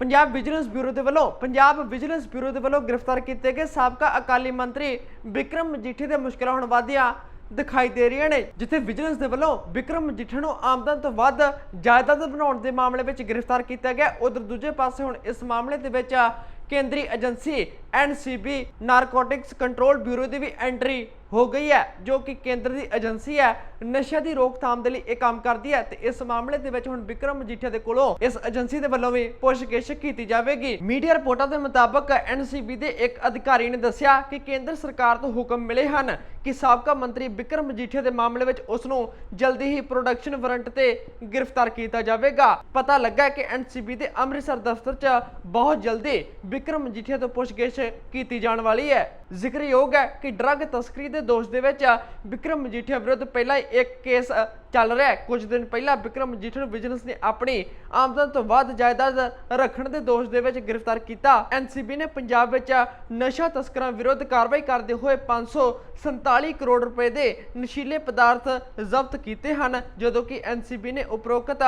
Punjab vigilance bureau ਦੇ ਵੱਲੋਂ Punjab vigilance bureau ਦੇ ਵੱਲੋਂ ਗ੍ਰਿਫਤਾਰ ਕੀਤੇ ਗਏ ਸਾਬਕਾ ਅਕਾਲੀ ਮੰਤਰੀ ਵਿਕਰਮ ਮਜੀਠੀ ਦੇ ਮੁਸ਼ਕਲਾਂ ਹੁਣ ਵਧੀਆਂ ਦਿਖਾਈ ਦੇ ਰਹੀਆਂ ਨੇ, ਜਿੱਥੇ ਵਿਜੀਲੈਂਸ ਦੇ ਵੱਲੋਂ ਵਿਕਰਮ ਮਜੀਠੀ ਨੂੰ ਆਮਦਨ ਤੋਂ ਵੱਧ ਜਾਇਦਾਦ ਬਣਾਉਣ ਦੇ ਮਾਮਲੇ ਵਿੱਚ ਗ੍ਰਿਫਤਾਰ ਕੀਤਾ ਗਿਆ। ਉਧਰ ਦੂਜੇ ਪਾਸੇ ਹੁਣ ਇਸ ਮਾਮਲੇ ਦੇ ਵਿੱਚ ਕੇਂਦਰੀ agency NCB narcotics control bureau ਦੀ ਵੀ ਐਂਟਰੀ ਹੋ ਗਈ ਹੈ, ਜੋ ਕਿ ਕੇਂਦਰ ਦੀ ਏਜੰਸੀ ਹੈ ਨਸ਼ਾ ਦੀ ਰੋਕਥਾਮ ਦੇ ਲਈ ਇਹ ਕੰਮ ਕਰਦੀ ਹੈ ਤੇ ਇਸ ਮਾਮਲੇ ਦੇ ਵਿੱਚ ਹੁਣ ਵਿਕਰਮ ਮਜੀਠੀਆ ਦੇ ਕੋਲੋਂ ਇਸ ਏਜੰਸੀ ਦੇ ਵੱਲੋਂ ਵੀ ਪੁੱਛਗਿੱਛ ਕੀਤੀ ਜਾਵੇਗੀ। ਮੀਡੀਆ ਰਿਪੋਰਟਾਂ ਦੇ ਮੁਤਾਬਕ ਐਨਸੀਬੀ ਦੇ ਇੱਕ ਅਧਿਕਾਰੀ ਨੇ ਦੱਸਿਆ ਕਿ ਕੇਂਦਰ ਸਰਕਾਰ ਤੋਂ ਹੁਕਮ ਮਿਲੇ ਹਨ ਕਿ ਸਾਬਕਾ ਮੰਤਰੀ ਵਿਕਰਮ ਮਜੀਠੀਆ ਦੇ ਮਾਮਲੇ ਵਿੱਚ ਉਸ ਨੂੰ ਜਲਦੀ ਹੀ ਪ੍ਰੋਡਕਸ਼ਨ ਵਾਰੰਟ ਤੇ ਗ੍ਰਿਫਤਾਰ ਕੀਤਾ ਜਾਵੇਗਾ। ਪਤਾ ਲੱਗਾ ਕਿ ਐਨਸੀਬੀ ਦੇ ਅੰਮ੍ਰਿਤਸਰ ਦਫ਼ਤਰ 'ਚ ਬਹੁਤ ਜਲਦੀ ਵਿਕਰਮ ਮਜੀਠੀਆ ਤੋਂ ਪੁੱਛਗਿੱਛ ਕੀਤੀ ਜਾਣ ਵਾਲੀ ਹੈ। ਜ਼ਿਕਰਯੋਗ ਹੈ ਕਿ ਡਰੱਗ ਤਸਕਰੀ ਦੇ ਦੋਸ਼ ਦੇ ਵਿੱਚ ਵਿਕਰਮ ਮਜੀਠੀਆ ਵਿਰੁੱਧ ਪਹਿਲਾਂ ਹੀ ਇੱਕ ਕੇਸ ਚੱਲ ਰਿਹਾ ਹੈ। ਕੁਝ ਦਿਨ ਪਹਿਲਾਂ ਵਿਕਰਮ ਮਜੀਠੀਆ ਨੂੰ ਵਿਜੀਲੈਂਸ ਨੇ ਆਪਣੀ ਆਮਦਨ ਤੋਂ ਵੱਧ ਜਾਇਦਾਦ ਰੱਖਣ ਦੇ ਦੋਸ਼ ਦੇ ਵਿੱਚ ਗ੍ਰਿਫਤਾਰ ਕੀਤਾ। ਐਨਸੀਬੀ ਨੇ ਪੰਜਾਬ ਵਿੱਚ ਨਸ਼ਾ ਤਸਕਰਾਂ ਵਿਰੁੱਧ ਕਾਰਵਾਈ ਕਰਦੇ ਹੋਏ 547 ਕਰੋੜ ਰੁਪਏ ਦੇ ਨਸ਼ੀਲੇ ਪਦਾਰਥ ਜ਼ਬਤ ਕੀਤੇ ਹਨ। ਜਦੋਂ ਕਿ ਐਨਸੀਬੀ ਨੇ ਉਪਰੋਕਤ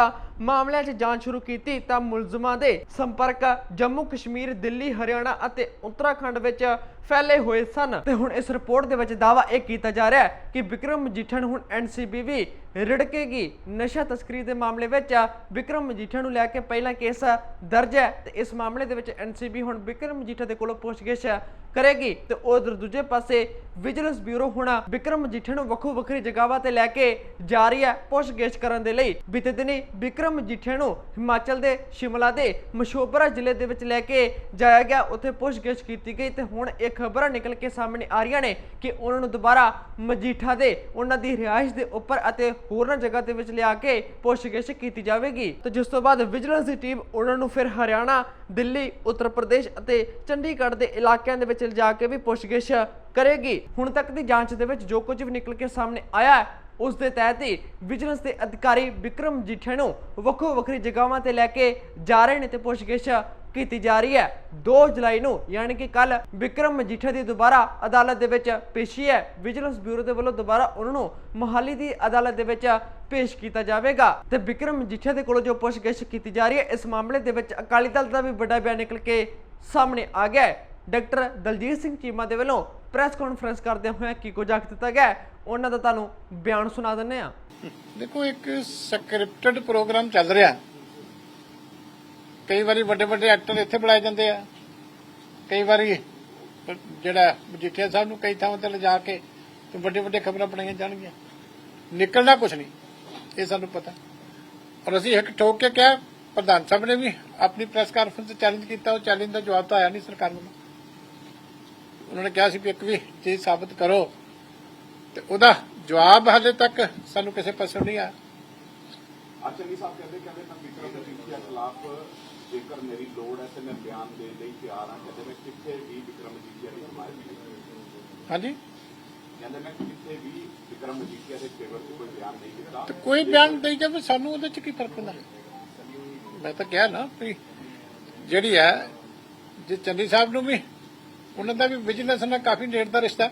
ਮਾਮਲਿਆਂ 'ਚ ਜਾਂਚ ਸ਼ੁਰੂ ਕੀਤੀ ਤਾਂ ਮੁਲਜ਼ਮਾਂ ਦੇ ਸੰਪਰਕ ਜੰਮੂ, ਕਸ਼ਮੀਰ, ਦਿੱਲੀ, ਹਰਿਆਣਾ ਅਤੇ ਉੱਤਰਾਖੰਡ ਵਿੱਚ ਫੈਲੇ ਹੋਏ ਸਨ। ਤੇ ਹੁਣ ਇਸ ਰਿਪੋਰਟ ਦੇ ਵਿੱਚ ਦਾਵਾ ਇਹ ਕੀਤਾ ਜਾ ਰਿਹਾ ਹੈ ਕਿ ਵਿਕਰਮ ਮਜੀਠਾ ਨੂੰ ਹੁਣ ਐਨਸੀਬੀ ਵੀ ਰਿੜਕੇਗੀ ਨਸ਼ਾ ਤਸਕਰੀ ਦੇ ਮਾਮਲੇ ਵਿੱਚ। ਵਿਕਰਮ ਮਜੀਠਾ ਨੂੰ ਲੈ ਕੇ ਪਹਿਲਾਂ ਕੇਸ ਦਰਜ ਹੈ ਤੇ ਇਸ ਮਾਮਲੇ ਦੇ ਵਿੱਚ ਐਨਸੀਬੀ ਹੁਣ ਵਿਕਰਮ ਮਜੀਠਾ ਦੇ ਕੋਲੋਂ ਪੁੱਛਗਿੱਛ ਕਰੇਗੀ ਤੇ ਉਧਰ ਦੂਜੇ ਪਾਸੇ ਵਿਜੀਲੈਂਸ ਬਿਊਰੋ ਹੁਣ ਵਿਕਰਮ ਮਜੀਠੇ ਨੂੰ ਵੱਖੋ ਵੱਖਰੀ ਜਗ੍ਹਾਵਾਂ ਤੇ ਲੈ ਕੇ ਜਾ ਰਹੀ ਹੈ ਪੁੱਛਗਿੱਛ ਕਰਨ ਦੇ ਲਈ। ਬੀਤੇ ਦਿਨੀ ਵਿਕਰਮ ਮਜੀਠੇ ਨੂੰ ਹਿਮਾਚਲ ਦੇ ਸ਼ਿਮਲਾ ਦੇ ਮਸ਼ੋਬਰਾ ਜ਼ਿਲ੍ਹੇ ਦੇ ਵਿੱਚ ਲੈ ਕੇ ਜਾਇਆ ਗਿਆ। ਉੱਥੇ ਪੁੱਛਗਿੱਛ ਕੀਤੀ ਗਈ ਤੇ ਹੁਣ ਇਹ ਖਬਰਾਂ ਨਿਕਲ ਕੇ ਸਾਹਮਣੇ ਆ ਰਹੀਆਂ ਨੇ ਕਿ ਉਹਨਾਂ ਨੂੰ ਦੁਬਾਰਾ ਮਜੀਠਾ ਦੇ ਉਹਨਾਂ ਦੀ ਰਿਹਾਇਸ਼ ਦੇ ਉੱਪਰ ਅਤੇ ਹੋਰਨਾਂ ਜਗ੍ਹਾ ਦੇ ਵਿੱਚ ਲਿਆ ਕੇ ਪੁੱਛਗਿੱਛ ਕੀਤੀ ਜਾਵੇਗੀ। ਤੇ ਜਿਸ ਤੋਂ ਬਾਅਦ ਵਿਜੀਲੈਂਸ ਦੀ ਟੀਮ ਉਹਨਾਂ ਨੂੰ ਫਿਰ ਹਰਿਆਣਾ, ਦਿੱਲੀ, ਉੱਤਰ ਪ੍ਰਦੇਸ਼ ਅਤੇ ਚੰਡੀਗੜ੍ਹ ਦੇ ਇਲਾਕਿਆਂ ਦੇ ਵਿੱਚ ਲਿਜਾ ਕੇ ਵੀ ਪੁੱਛਗਿੱਛ ਕਰੇਗੀ। ਹੁਣ ਤੱਕ ਦੀ ਜਾਂਚ ਦੇ ਵਿੱਚ ਜੋ ਕੁਝ ਵੀ ਨਿਕਲ ਕੇ ਸਾਹਮਣੇ ਆਇਆ ਹੈ, ਉਸ ਦੇ ਤਹਿਤ ਹੀ ਵਿਜੀਲੈਂਸ ਦੇ ਅਧਿਕਾਰੀ ਵਿਕਰਮ ਜੀਠੇ ਨੂੰ ਵੱਖੋ ਵੱਖਰੀ ਜਗ੍ਹਾਵਾਂ ਤੇ ਲੈ ਕੇ ਜਾ ਰਹੇ ਨੇ ਤੇ ਪੁੱਛਗਿੱਛ ਕੀਤੀ ਜਾ ਰਹੀ ਹੈ। 2 ਜੁਲਾਈ ਨੂੰ ਯਾਨੀ ਕਿ ਕੱਲ ਵਿਕਰਮ ਮਜੀਠਾ ਦੀ ਦੁਬਾਰਾ ਅਦਾਲਤ ਦੇ ਵਿੱਚ ਪੇਸ਼ੀ ਹੈ। ਵਿਜੀਲੈਂਸ ਬਿਊਰੋ ਦੇ ਵੱਲੋਂ ਦੁਬਾਰਾ ਉਹਨਾਂ ਨੂੰ ਮੋਹਾਲੀ ਦੀ ਅਦਾਲਤ ਦੇ ਵਿੱਚ ਪੇਸ਼ ਕੀਤਾ ਜਾਵੇਗਾ। ਤੇ ਵਿਕਰਮ ਮਜੀਠਾ ਦੇ ਕੋਲੋਂ ਜੋ ਪੁੱਛਗਿੱਛ ਕੀਤੀ ਜਾ ਰਹੀ ਹੈ, ਇਸ ਮਾਮਲੇ ਦੇ ਵਿੱਚ ਅਕਾਲੀ ਦਲ ਦਾ ਵੀ ਵੱਡਾ ਬਿਆਨ ਨਿਕਲ ਕੇ ਸਾਹਮਣੇ ਆ ਗਿਆ ਹੈ। ਡਾਕਟਰ ਦਲਜੀਤ ਸਿੰਘ ਚੀਮਾ ਦੇ ਵੱਲੋਂ ਪ੍ਰੈਸ ਕਾਨਫਰੰਸ ਕਰਦੇ ਹੋਏ ਕੀ ਕੁਝ ਆਖ ਦਿੱਤਾ ਗਿਆ ਉਹਨਾਂ ਦਾ ਤੁਹਾਨੂੰ ਬਿਆਨ ਸੁਣਾ ਦਿੰਨੇ ਆ ਦੇਖੋ, ਇੱਕ ਸਕ੍ਰਿਪਟਡ ਪ੍ਰੋਗਰਾਮ ਚੱਲ ਰਿਹਾ। ਕਈ ਵਾਰੀ ਵੱਡੇ ਵੱਡੇ ਐਕਟਰ ਇੱਥੇ ਬੁਲਾਏ ਜਾਂਦੇ ਆ। ਕਈ ਵਾਰੀ ਜਿਹੜਾ ਮਜੀਠੀਆ ਸਾਹਿਬ ਨੂੰ ਕਈ ਥਾਵਾਂ ਤੇ ਲਿਜਾ ਕੇ ਤੇ ਵੱਡੇ ਵੱਡੇ ਖਬਰਾਂ ਬਣਾਈਆਂ ਜਾਣਗੀਆਂ। ਨਿਕਲਣਾ ਕੁਝ ਨਹੀਂ, ਇਹ ਸਾਨੂੰ ਪਤਾ। ਔਰ ਅਸੀਂ ਇੱਕ ਠੋਕ ਕੇ ਕਿਹਾ, ਪ੍ਰਧਾਨ ਸਾਹਿਬ ਨੇ ਵੀ ਆਪਣੀ ਪ੍ਰੈਸ ਕਾਨਫਰੰਸ ਤੇ ਚੈਲੰਜ ਕੀਤਾ, ਉਹ ਚੈਲੰਜ ਦਾ ਜਵਾਬ ਤਾਂ ਆਇਆ ਨਹੀਂ ਸਰਕਾਰ ਵੱਲੋਂ। ਉਹਨਾਂ ਨੇ ਕਿਹਾ ਸੀ ਵੀ ਇੱਕ ਵੀ ਚੀਜ਼ ਸਾਬਤ ਕਰੋ। ਤੇ ਉਹਦਾ ਜਵਾਬ ਹਾਲੇ ਤੱਕ ਸਾਨੂੰ ਕਿਸੇ ਪਾਸੋਂ ਨਹੀਂ ਆਇਆ। ਅਚਲੀ ਸਾਹਿਬ ਕਹਿੰਦੇ ਕਹਿੰਦੇ ਮੈਂ ਵਿਕਰਮ ਮਜੀਠੀਆ ਖਿਲਾਫ ਜੇਕਰ ਮੇਰੀ ਲੋੜ ਹੈ ਤੇ ਮੈਂ ਬਿਆਨ ਦੇਣ ਲਈ ਤਿਆਰ ਹਾਂ। ਕਹਿੰਦੇ ਮੈਂ ਕਿੱਥੇ ਵੀ ਵਿਕਰਮ ਮਜੀਠੀਆ ਦੀ ਹਮਾਇਤ ਨਹੀਂ ਹਾਂਜੀ। ਕਹਿੰਦੇ ਮੈਂ ਕਿੱਥੇ ਵੀ ਵਿਕਰਮ ਮਜੀਠੀਆ ਦੇ ਫੇਵਰ 'ਚ ਕੋਈ ਬਿਆਨ ਨਹੀਂ ਦਿੱਤਾ। ਤੇ ਕੋਈ ਬਿਆਨ ਦੇਈ ਜਾਵੇ ਸਾਨੂੰ ਉਹਦੇ ਚ ਕੀ ਫ਼ਰਕ ਪੈਂਦਾ ਮੈਂ ਤਾਂ ਕਿਹਾ ਨਾ ਵੀ ਜਿਹੜੀ ਹੈ ਜੇ ਚੰਦੀ ਸਾਹਿਬ ਨੂੰ ਵੀ ਉਹਨਾਂ ਦਾ ਵੀ ਬਿਜ਼ਨਸ ਨਾਲ ਕਾਫੀ ਨੇੜ ਦਾ ਰਿਸ਼ਤਾ।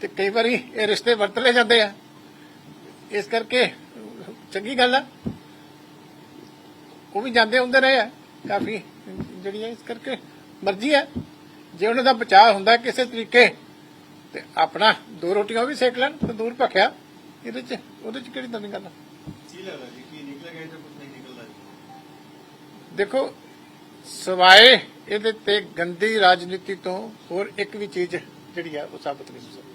ਤੇ ਕਈ ਵਾਰੀ ਇਹ ਰਿਸ਼ਤੇ ਵਰਤ ਲਏ ਜਾਂਦੇ ਆ। ਇਸ ਕਰਕੇ ਚੰਗੀ ਗੱਲ ਆ। ਉਹ ਵੀ ਜਾਂਦੇ ਹੁੰਦੇ ਰਹੇ ਆ। ਕਾਫੀ ਜਿਹੜੀ ਇਸ ਕਰਕੇ ਮਰਜ਼ੀ ਹੈ ਜੇ ਉਹਨਾਂ ਦਾ ਬਚਾਅ ਹੁੰਦਾ ਕਿਸੇ ਤਰੀਕੇ ਤੇ ਆਪਣਾ ਦੋ ਰੋਟੀਆਂ ਵੀ ਸੇਕ ਲੈਣ ਤੰਦੂਰ ਭਖਿਆ। ਇਹਦੇ ਚ ਉਹਦੇ ਚ ਕਿਹੜੀ ਨਵੀਂ ਗੱਲ ਆ? ਕੀ ਲੱਗਦਾ ਜੀ ਕੀ ਨਿਕਲੇਗਾ ਜਾਂ ਕੁਝ ਨਹੀਂ ਨਿਕਲਦਾ ਜੀ? ਦੇਖੋ ਸਵਾਏ ਇਹਦੇ ਤੇ ਗੰਦੀ ਰਾਜਨੀਤੀ ਤੋਂ ਹੋਰ ਇੱਕ ਵੀ ਚੀਜ਼ ਜਿਹੜੀ ਆ ਉਹ ਸਾਬਤ ਨਹੀਂ ਹੋ ਸਕਦੀ।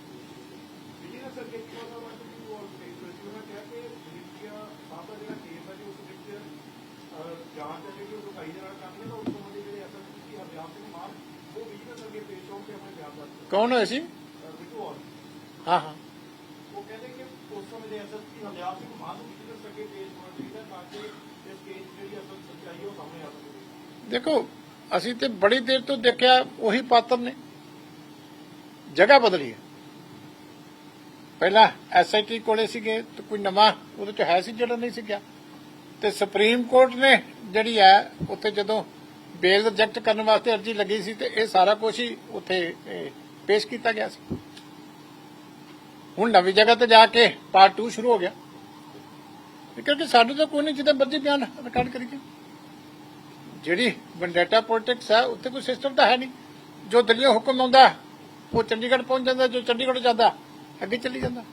ਕੌਣ ਹੋਇਆ ਸੀ? ਹਾਂ ਹਾਂ। ਉਹ ਕਹਿੰਦੇ ਕਿ ਉਸ ਸਮੇਂ ਦੇ ਅਸਲ ਕੀ ਹਮਿਆਬ ਸਿੰਘ ਮਾਨ ਨੂੰ ਵਿਜੀਲੈਂਸ ਅੱਗੇ ਪੇਸ਼ ਹੋਣਾ ਚਾਹੀਦਾ ਤਾਂ ਕਿ ਇਸ ਕੇਸ ਜਿਹੜੀ ਅਸਲ ਸੱਚਾਈ ਉਹ ਸਾਹਮਣੇ ਆ ਸਕੇ। ਦੇਖੋ ਅਸੀਂ ਤੇ ਬੜੀ ਦੇਰ ਤੋਂ ਦੇਖਿਆ ਉਹੀ ਪਾਤਰ ਨੇ। ਜਗ੍ਹਾ ਬਦਲੀ ਹੈ। ਪਹਿਲਾਂ ਐਸਆਈਟੀ ਕੋਲੇ ਸੀਗੇ ਤੇ ਕੋਈ ਨਵਾਂ ਉਹਦੇ ਚ ਹੈ ਸੀ ਜਿਹੜਾ ਨਹੀਂ ਸੀ ਗਿਆ। ਤੇ ਸੁਪਰੀਮ ਕੋਰਟ ਨੇ ਜਿਹੜੀ ਹੈ, ਉੱਥੇ ਜਦੋਂ ਬੇਲ ਰਿਜੈਕਟ ਕਰਨ ਵਾਸਤੇ ਅਰਜ਼ੀ ਲੱਗੀ ਸੀ ਤੇ ਇਹ ਸਾਰਾ ਕੁਝ ਹੀ ਉੱਥੇ ਪੇਸ਼ ਕੀਤਾ ਗਿਆ ਸੀ। ਹੁਣ ਨਵੀਂ ਜਗ੍ਹਾ ਤੇ ਜਾ ਕੇ ਪਾਰਟ 2 ਸ਼ੁਰੂ ਹੋ ਗਿਆ। ਕਿਉਂਕਿ ਸਾਡੇ ਤਾਂ ਕੋਈ ਨਹੀਂ, ਜਿੱਦਾਂ ਮਰਜ਼ੀ ਬਿਆਨ ਰਿਕਾਰਡ ਕਰੀਏ। ਜਿਹੜੀ ਵੈਂਡੇਟਾ ਪੋਲਿਟਿਕਸ ਹੈ ਉੱਥੇ ਕੋਈ ਸਿਸਟਮ ਤਾਂ ਹੈ ਨਹੀਂ। ਜੋ ਦਿੱਲੀ ਹੁਕਮ ਆਉਂਦਾ, ਉਹ ਚੰਡੀਗੜ੍ਹ ਪਹੁੰਚ ਜਾਂਦਾ, ਜੋ ਚੰਡੀਗੜ੍ਹ ਜਾਂਦਾ, ਅੱਗੇ ਚੱਲੀ ਜਾਂਦਾ।